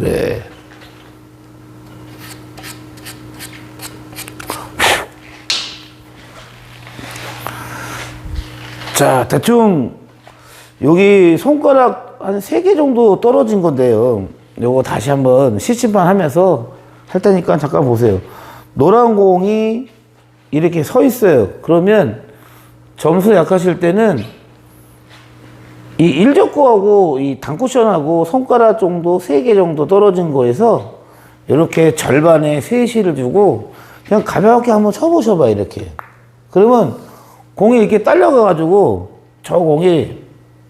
네. 자, 대충 여기 손가락 한세개 정도 떨어진 건데요. 요거 다시 한번 시침판 하면서 할 테니까 잠깐 보세요. 노란 공이 이렇게 서 있어요. 그러면 점수 약하실 때는 이 일적구하고 이 단쿠션하고 손가락 정도 세 개 정도 떨어진 거에서 이렇게 절반에 세시를 주고 그냥 가볍게 한번 쳐보셔봐 이렇게 그러면 공이 이렇게 딸려가 가지고 저 공이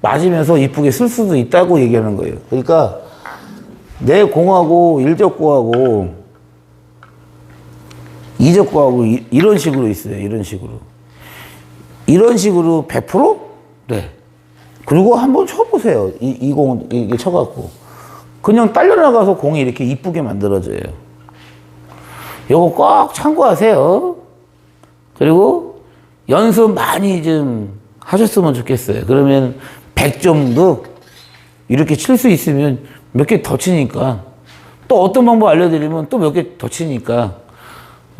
맞으면서 이쁘게 쓸 수도 있다고 얘기하는 거예요 그러니까 내 공하고 일적구하고 이적구하고 이- 이런 식으로 있어요 이런 식으로 이런 식으로 100%? 네. 그리고 한번 쳐보세요. 이, 이 공, 이게 쳐갖고. 그냥 딸려나가서 공이 이렇게 이쁘게 만들어져요. 요거 꼭 참고하세요. 그리고 연습 많이 좀 하셨으면 좋겠어요. 그러면 100점도 이렇게 칠 수 있으면 몇 개 더 치니까 또 어떤 방법 알려드리면 또 몇 개 더 치니까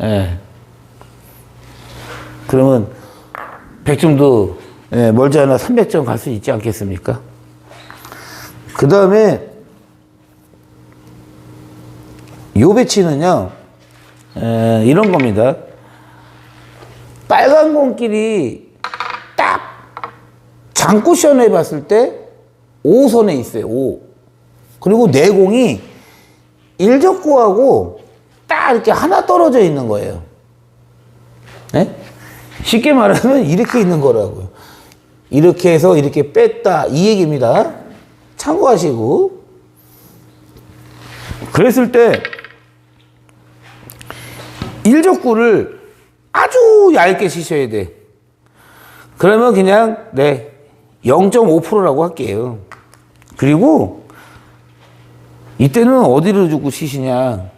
예. 그러면 100점도 예, 멀지 않아 300점 갈 수 있지 않겠습니까? 그 다음에 요 배치는요 에, 이런 겁니다. 빨간 공끼리 딱 장쿠션에 봤을 때 5선에 있어요. 5. 그리고 내 공이 일적구하고 딱 이렇게 하나 떨어져 있는 거예요. 네? 쉽게 말하면 이렇게 있는 거라고요. 이렇게 해서 이렇게 뺐다 이 얘기입니다. 참고하시고 그랬을 때 일적구를 아주 얇게 치셔야 돼. 그러면 그냥 네 0.5%라고 할게요. 그리고 이때는 어디를 주고 치시냐?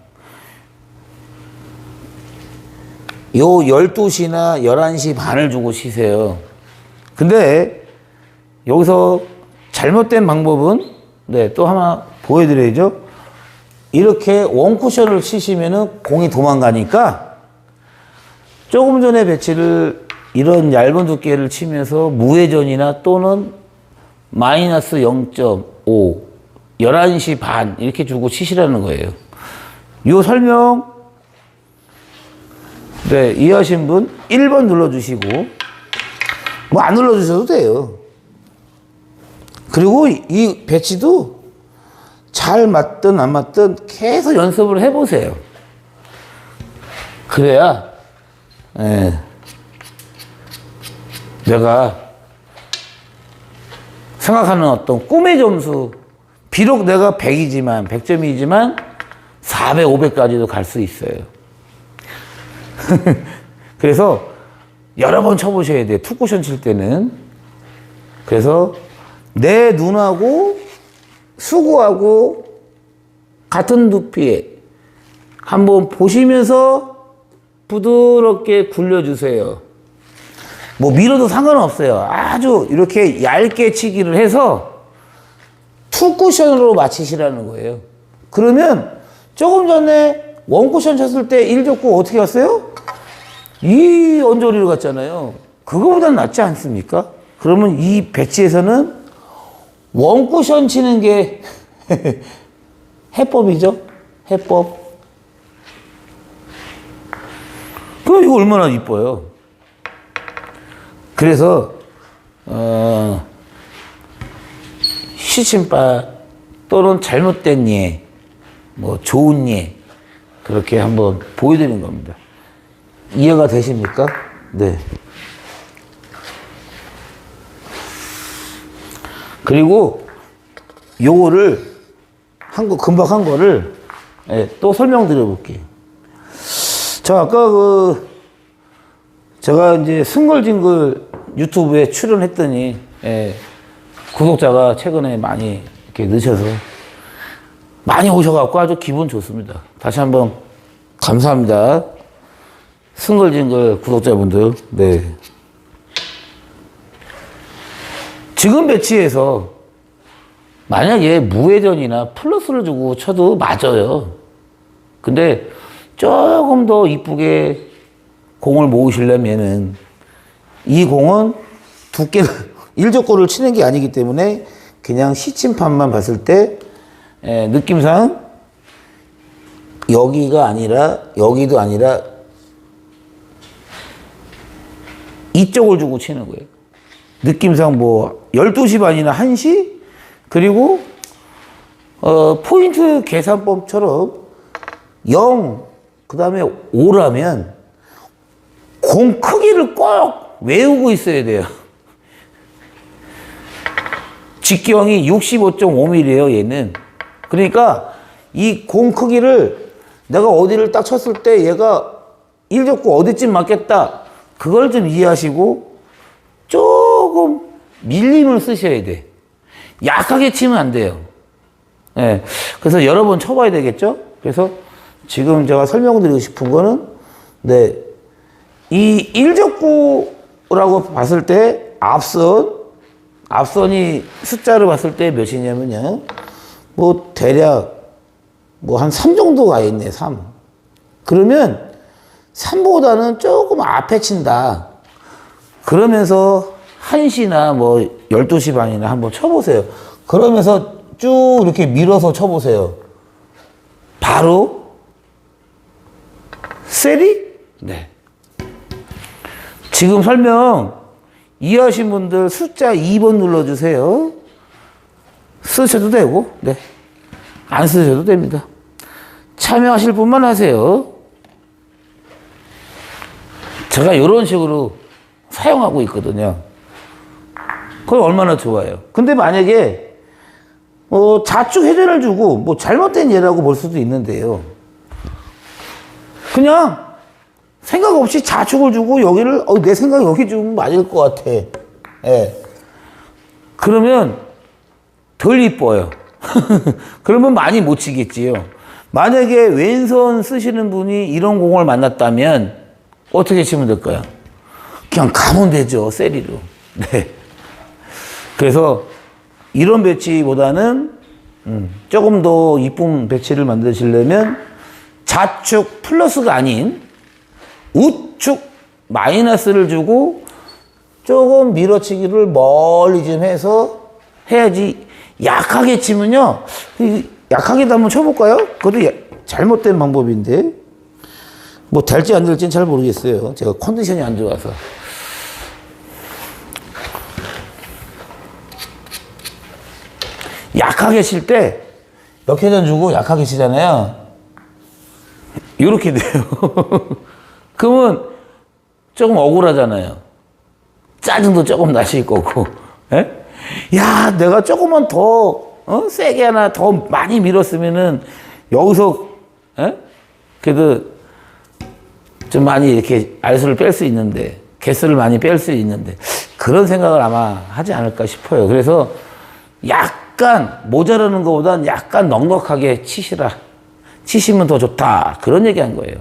요 12시나 11시 반을 주고 쉬세요. 근데 여기서 잘못된 방법은 네, 또 하나 보여드려야죠. 이렇게 원쿠션을 치시면은 공이 도망가니까 조금 전에 배치를 이런 얇은 두께를 치면서 무회전이나 또는 마이너스 0.5, 11시 반 이렇게 주고 치시라는 거예요. 이 설명 네, 이해하신 분 1번 눌러주시고 뭐 안 눌러주셔도 돼요. 그리고 이- 이 배치도 잘 맞든 안 맞든 계속 연습을 해보세요. 그래야 예, 내가 생각하는 어떤 꿈의 점수 비록 내가 100이지만 100점이지만 400, 500까지도 갈 수 있어요. 그래서 여러 번 쳐보셔야 돼요. 투쿠션 칠 때는. 그래서 내 눈하고 수구하고 같은 두피에 한번 보시면서 부드럽게 굴려주세요. 뭐 밀어도 상관없어요. 아주 이렇게 얇게 치기를 해서 투쿠션으로 맞히시라는 거예요. 그러면 조금 전에 원쿠션 쳤을 때 1족구 어떻게 갔어요? 이 언저리로 갔잖아요. 그거보다 낫지 않습니까? 그러면 이 배치에서는 원쿠션 치는 게 해법이죠. 해법. 그럼 이거 얼마나 이뻐요. 그래서 어, 시침바 또는 잘못된 예, 뭐 좋은 예 그렇게 한번 보여드리는 겁니다. 이해가 되십니까? 네. 그리고 요거를 한 거 금방 한 거를 예, 또 설명드려 볼게요. 자 아까 그 제가 이제 승글징글 유튜브에 출연했더니 예, 구독자가 최근에 많이 이렇게 늦어서 많이 오셔갖고 아주 기분 좋습니다. 다시 한번 감사합니다. 승글징글 구독자분들, 네. 지금 배치에서 만약에 무회전이나 플러스를 주고 쳐도 맞아요. 근데 조금 더 이쁘게 공을 모으시려면은 이 공은 두께 일적골을 치는 게 아니기 때문에 그냥 시침판만 봤을 때 에, 느낌상 여기가 아니라 여기도 아니라 이쪽을 주고 치는 거예요. 느낌상 뭐 12시 반이나 1시 그리고 어, 포인트 계산법처럼 0 그 다음에 5라면 공 크기를 꼭 외우고 있어야 돼요. 직경이 65.5mm예요, 얘는. 그러니까 이 공 크기를 내가 어디를 딱 쳤을 때 얘가 일적구 어디쯤 맞겠다. 그걸 좀 이해하시고 조금 밀림을 쓰셔야 돼. 약하게 치면 안 돼요. 예. 그래서 여러 번 쳐봐야 되겠죠? 그래서 지금 제가 설명드리고 싶은 거는, 네. 이 일적구라고 봤을 때 앞선, 앞선이 숫자를 봤을 때 몇이냐면요. 뭐 대략 뭐 한 3 정도 가 있네, 3. 그러면 3보다는 조금 앞에 친다. 그러면서 1시나 뭐 12시 반이나 한번 쳐보세요. 그러면서 쭉 이렇게 밀어서 쳐보세요. 바로 세리? 네. 지금 설명 이해하신 분들 숫자 2번 눌러주세요. 쓰셔도 되고, 네. 안 쓰셔도 됩니다. 참여하실 분만 하세요. 제가 이런 식으로 사용하고 있거든요. 그건 얼마나 좋아요. 근데 만약에 어, 좌측 회전을 주고 뭐 잘못된 예라고 볼 수도 있는데요. 그냥 생각 없이 좌측을 주고 여기를 어, 내 생각 여기 주면 맞을 것 같아. 예. 그러면 덜 이뻐요. 그러면 많이 못 치겠지요. 만약에 왼손 쓰시는 분이 이런 공을 만났다면 어떻게 치면 될까요? 그냥 가면 되죠. 세리로. 네. 그래서 이런 배치보다는 음, 조금 더 이쁜 배치를 만드시려면 좌측 플러스가 아닌 우측 마이너스를 주고 조금 밀어치기를 멀리 좀 해서 해야지 약하게 치면요 이 약하게도 한번 쳐볼까요? 그것도 야- 잘못된 방법인데 뭐 될지 안 될지는 잘 모르겠어요 제가 컨디션이 안 좋아서 약하게 칠 때 몇 회전 주고 약하게 치잖아요. 이렇게 돼요. 그러면 조금 억울하잖아요. 짜증도 조금 나실 거고. 예? 야, 내가 조금만 더 어? 세게 하나 더 많이 밀었으면은 여기서 예? 그래도 좀 많이 이렇게 알수를 뺄 수 있는데 개수를 많이 뺄 수 있는데 그런 생각을 아마 하지 않을까 싶어요. 그래서 약간 모자라는 것보단 약간 넉넉하게 치시라. 치시면 더 좋다. 그런 얘기한 거예요.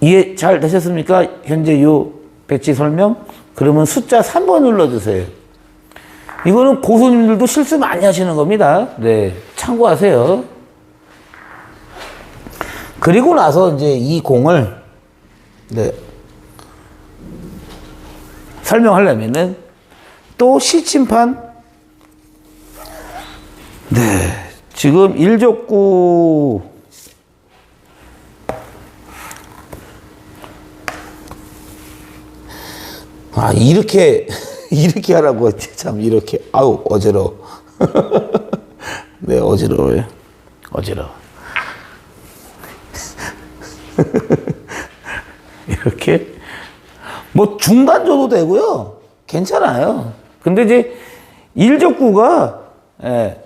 이해 잘 되셨습니까? 현재 요 배치 설명? 그러면 숫자 3번 눌러주세요. 이거는 고수님들도 실수 많이 하시는 겁니다. 네. 참고하세요. 그리고 나서 이제 이 공을, 네. 설명하려면은 또 시침판, 네. 지금 일족구 아 이렇게 이렇게 하라고 했지. 참 이렇게. 아우 어지러워. 네 어지러워요. 어지러워 이렇게 뭐 중간 줘도 되고요 괜찮아요 근데 이제 일족구가 예,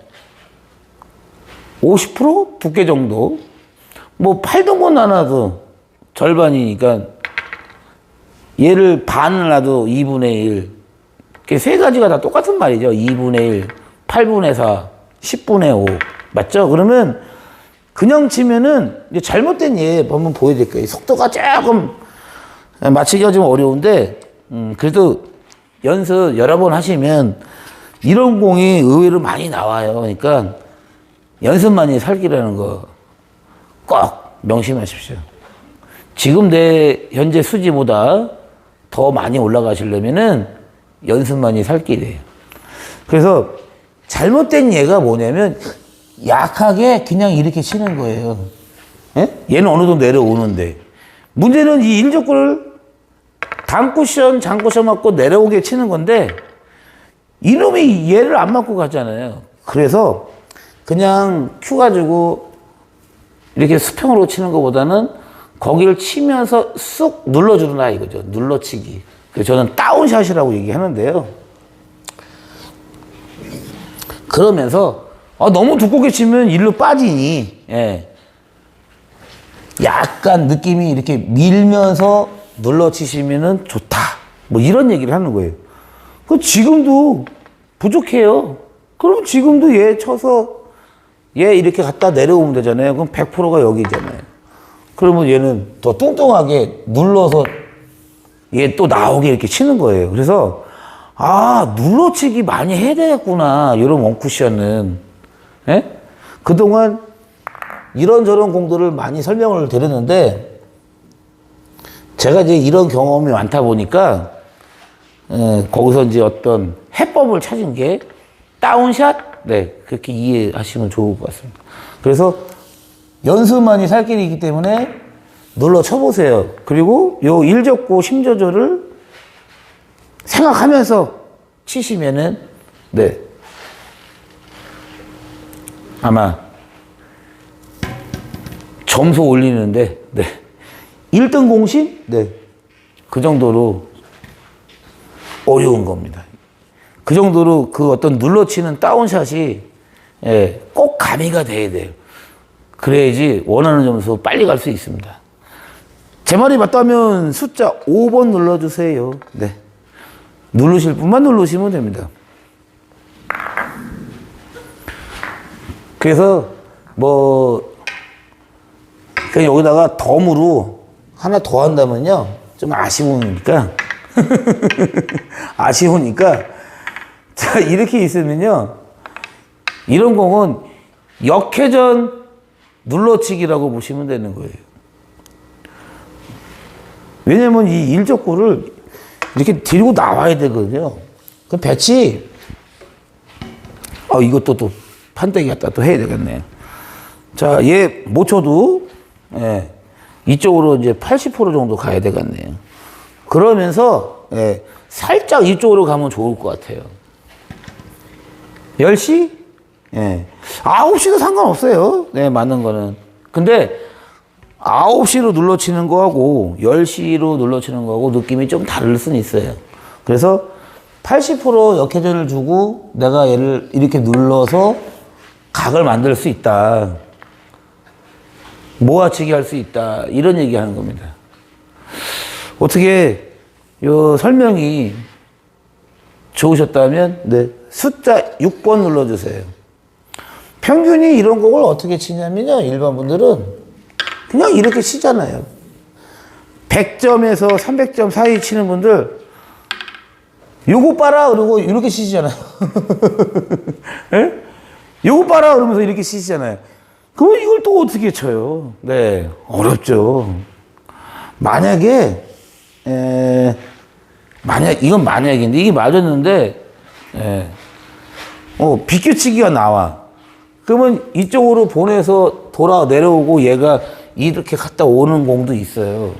50% 두께 정도 뭐 8등분 나눠도 절반이니까 얘를 반을 놔도 2분의 1. 이렇게 세 가지가 다 똑같은 말이죠. 2분의 1, 8분의 4, 10분의 5. 맞죠? 그러면 그냥 치면은 이제 잘못된 예 한번 보여드릴 거예요. 속도가 조금 맞추기가 좀 어려운데, 음, 그래도 연습 여러 번 하시면 이런 공이 의외로 많이 나와요. 그러니까 연습만이 살기라는 거 꼭 명심하십시오. 지금 내 현재 수지보다 더 많이 올라가시려면은 연습만이 살 길이에요. 그래서 잘못된 예가 뭐냐면 약하게 그냥 이렇게 치는 거예요. 예? 얘는 어느 정도 내려오는데 문제는 이 일족구를 단쿠션, 장쿠션 맞고 내려오게 치는 건데 이놈이 얘를 안 맞고 가잖아요. 그래서 그냥 큐 가지고 이렇게 수평으로 치는 것보다는 거기를 치면서 쑥 눌러주라 이거죠. 눌러치기. 그래서 저는 다운샷이라고 얘기하는데요. 그러면서 아, 너무 두껍게 치면 일로 빠지니 예. 약간 느낌이 이렇게 밀면서 눌러 치시면은 좋다. 뭐 이런 얘기를 하는 거예요. 그 지금도 부족해요. 그럼 지금도 얘 쳐서 얘 이렇게 갖다 내려오면 되잖아요. 그럼 100%가 여기잖아요. 그러면 얘는 더 뚱뚱하게 눌러서 얘 또 나오게 이렇게 치는 거예요. 그래서 아 눌러치기 많이 해야 되겠구나. 이런 원쿠션은 예? 그동안 이런저런 공들을 많이 설명을 드렸는데 제가 이제 이런 경험이 많다 보니까 에, 거기서 이제 어떤 해법을 찾은 게 다운샷 네 그렇게 이해하시면 좋을 것 같습니다. 그래서 연습만이 살 길이기 때문에 눌러 쳐보세요. 그리고 요 일적고 심조절을 생각하면서 치시면은 네 아마 점수 올리는데 네 1등 공신 네 그 정도로 어려운 겁니다. 그 정도로 그 어떤 눌러치는 다운샷이 예, 꼭 가미가 돼야 돼요. 그래야지 원하는 점수 빨리 갈 수 있습니다. 제 말이 맞다면 숫자 5번 눌러주세요. 네. 누르실 분만 누르시면 됩니다. 그래서 뭐 그냥 여기다가 덤으로 하나 더 한다면요. 좀 아쉬우니까. 아쉬우니까. 자 이렇게 있으면요. 이런 공은 역회전 눌러치기라고 보시면 되는 거예요. 왜냐면 이 일적구를 이렇게 들고 나와야 되거든요. 그 배치. 아 이것도 또 판때기 갖다 또 해야 되겠네. 자, 얘 못 쳐도 예, 이쪽으로 이제 80% 정도 가야 되겠네요. 그러면서 예, 살짝 이쪽으로 가면 좋을 것 같아요. 10시? 예. 9시도 상관없어요. 네, 맞는 거는. 근데 9시로 눌러치는 거하고 10시로 눌러치는 거하고 느낌이 좀 다를 수는 있어요. 그래서 80% 역회전을 주고 내가 얘를 이렇게 눌러서 각을 만들 수 있다. 모아치기 할 수 있다. 이런 얘기 하는 겁니다. 어떻게 요 설명이 좋으셨다면 네. 숫자 6번 눌러주세요. 평균이 이런 곡을 어떻게 치냐면요. 일반 분들은 그냥 이렇게 치잖아요. 100점에서 300점 사이 치는 분들 요거 봐라 그러고 이렇게 치시잖아요. 예? 요거 봐라 그러면서 이렇게 치시잖아요. 그러면 이걸 또 어떻게 쳐요? 네, 어렵죠. 만약에 에, 만약 이건 만약인데 이게 맞았는데 에, 어, 비껴치기가 나와. 그러면 이쪽으로 보내서 돌아 내려오고 얘가 이렇게 갔다 오는 공도 있어요.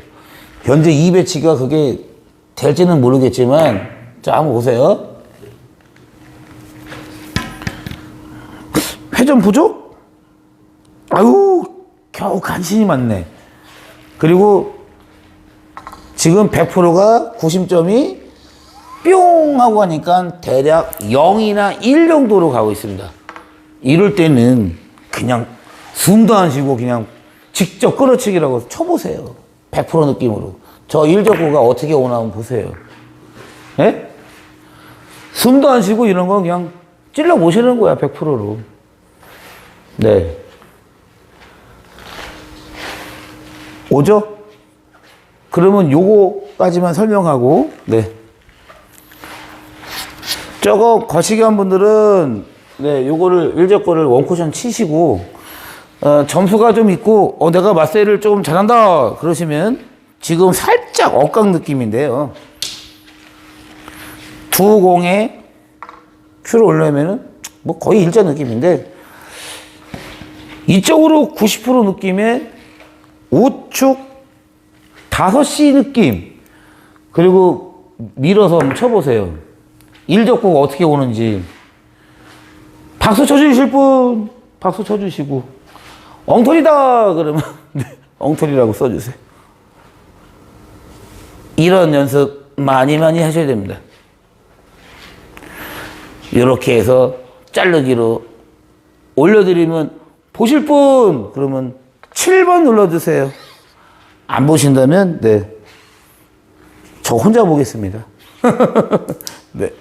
현재 2배치가 그게 될지는 모르겠지만 자 한번 보세요. 회전 부족? 아유 겨우 간신히 맞네. 그리고 지금 100%가 90점이 뿅 하고 가니까 대략 0이나 1 정도로 가고 있습니다. 이럴 때는 그냥 숨도 안 쉬고 그냥 직접 끌어치기라고 쳐보세요. 100% 느낌으로. 저 일적구가 어떻게 오나 한번 보세요. 예? 숨도 안 쉬고 이런 건 그냥 찔러 보시는 거야, 100%로. 네. 오죠? 그러면 요거까지만 설명하고, 네. 저거 거시기 한 분들은 네 요거를 일적거를 원쿠션 치시고 어, 점수가 좀 있고 어 내가 마세를 조금 잘한다 그러시면 지금 살짝 억각 느낌인데요 두 공에 큐를 올려면은 뭐 거의 일자 느낌인데 이쪽으로 90% 느낌의 우측 5시 느낌. 그리고 밀어서 한번 쳐보세요. 일적구가 어떻게 오는지. 박수 쳐주실 분 박수 쳐주시고. 엉터리다 그러면 네, 엉터리라고 써주세요. 이런 연습 많이 많이 하셔야 됩니다. 이렇게 해서 자르기로 올려드리면 보실 분 그러면 7번 눌러주세요. 안 보신다면 네. 저 혼자 보겠습니다. 네